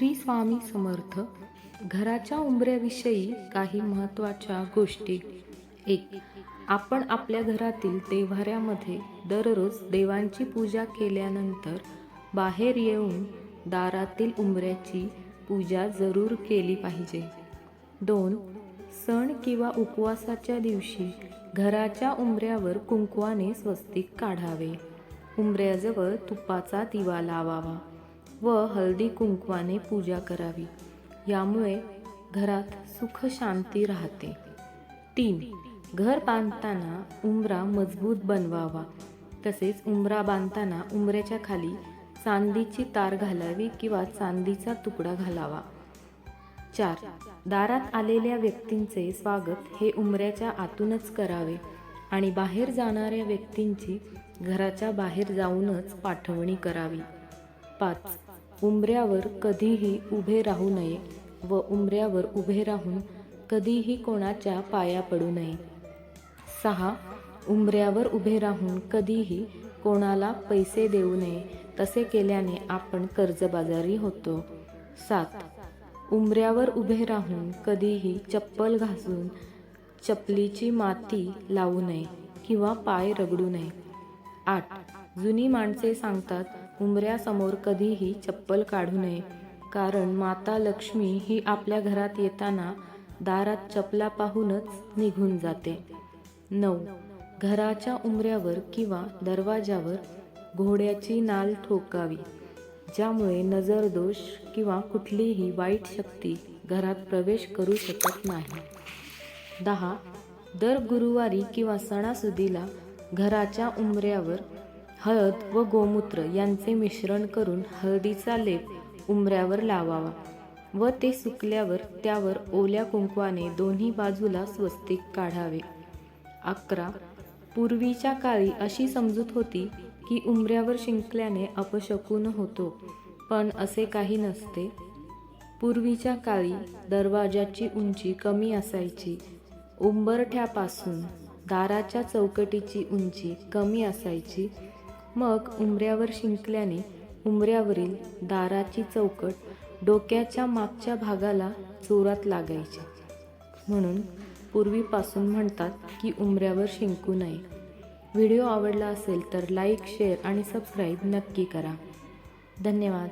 श्री स्वामी समर्थ घराच्या उंबऱ्याविषयी काही महत्त्वाच्या गोष्टी. एक आपण आपल्या घरातील देव्हाऱ्यामध्ये दररोज देवांची पूजा केल्यानंतर बाहेर येऊन दारातील उंबऱ्याची पूजा जरूर केली पाहिजे. दोन सण किंवा उपवासाच्या दिवशी घराच्या उंबऱ्यावर कुंकवाने स्वस्तिक काढावे. उंबऱ्याजवळ तुपाचा दिवा लावावा. व हळदी कुंकवाने पूजा करावी. यामुळे घरात सुख शांती राहते. तीन घर बांधताना उंबरा मजबूत बनवावा. तसेच उंबरा बांधताना उंबऱ्याच्या खाली चांदीची तार घालावी किंवा चांदीचा तुकडा घालावा. चार दारात आलेल्या व्यक्तींचे स्वागत हे उमऱ्याच्या आतूनच करावे आणि बाहेर जाणाऱ्या व्यक्तींची घराच्या बाहेर जाऊनच पाठवणी करावी. पाच उंबऱ्यावर कधीही उभे राहू नये व उंबऱ्यावर उभे राहून कधीही कोणाच्या पाया पडू नये. सहा उंबऱ्यावर उभे राहून कधीही कोणाला पैसे देऊ नये तसे केल्याने आपण कर्जबाजारी होतो. सात उंबऱ्यावर उभे राहून कधीही चप्पल घासून चपलीची माती लावू नये किंवा पाय रगडू नये. आठ जुनी माणसे सांगतात उंबऱ्यासमोर कधीही चप्पल काढू नये. कारण माता लक्ष्मी ही आपल्या घरात येताना दारात चपला पाहूनच निघून जाते. नऊ. घराच्या उंबऱ्यावर किंवा दरवाजावर घोड्याची नाल ठोकावी ज्यामुळे नजर दोष किंवा कुठलीही वाईट शक्ती घरात प्रवेश करू शकत नाही. दहा. दर गुरुवारी किंवा सणासुदीला घराच्या उंबऱ्यावर हळद व गोमूत्र यांचे मिश्रण करून हळदीचा लेप उंबऱ्यावर लावावा व ते सुकल्यावर त्यावर ओल्या कुंकवाने दोन्ही बाजूला स्वस्तिक काढावे. अकरा. पूर्वीच्या काळी अशी समजूत होती की उंबऱ्यावर शिंकल्याने अपशकून होतो पण असे काही नसते. पूर्वीच्या काळी दरवाजाची उंची कमी असायची. उंबरठ्यापासून दाराच्या चौकटीची उंची कमी असायची. मग उंबऱ्यावर शिंकल्याने उंबऱ्यावरील दाराची चौकट डोक्याच्या मागच्या भागाला जोरात लागायची. म्हणून पूर्वीपासून म्हणतात की उंबऱ्यावर शिंकू नये. व्हिडिओ आवडला असेल तर लाईक शेअर आणि सबस्क्राईब नक्की करा. धन्यवाद.